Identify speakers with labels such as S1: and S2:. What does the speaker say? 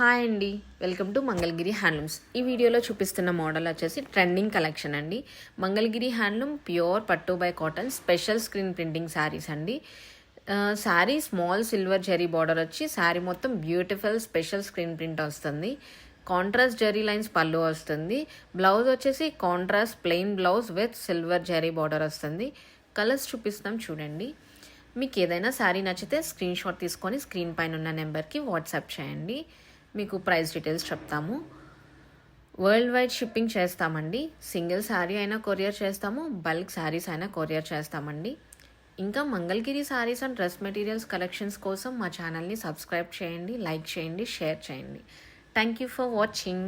S1: Hi అండి. Welcome to Mangalagiri handlooms. ఈ వీడియోలో చూపిస్తున్న మోడల్ వచ్చేసి ట్రెండింగ్ కలెక్షన్ అండి. మంగళగిరి హ్యాండ్లూమ్ ప్యూర్ పట్టు by cotton special screen printing saris అండి. Sari small silver zari border వచ్చి శారీ మొత్తం బ్యూటిఫుల్ స్పెషల్ స్క్రీన్ ప్రింట్ వస్తుంది. కాంట్రాస్ట్ జరీ లైన్స్ పళ్ళు వస్తుంది. బ్లౌజ్ వచ్చేసి contrast plain blouse with silver zari border వస్తుంది. కలర్స్ చూపిస్తాం చూడండి. మీకు ఏదైనా శారీ నచ్చితే స్క్రీన్ షాట్ తీసుకొని స్క్రీన్ పైన ఉన్న నెంబర్కి వాట్సాప్ చేయండి. మీకు ప్రైస్ డీటెయిల్స్ చెప్తాము. వరల్డ్ వైడ్ షిప్పింగ్ చేస్తామండి. సింగిల్ శారీ అయినా కొరియర్ చేస్తాము. బల్క్ శారీస్ అయినా కొరియర్ చేస్తామండి. ఇంకా Mangalagiri saris and dress materials collections కోసం మా ఛానల్ని సబ్స్క్రైబ్ చేయండి లైక్ చేయండి షేర్ చేయండి. Thank you for watching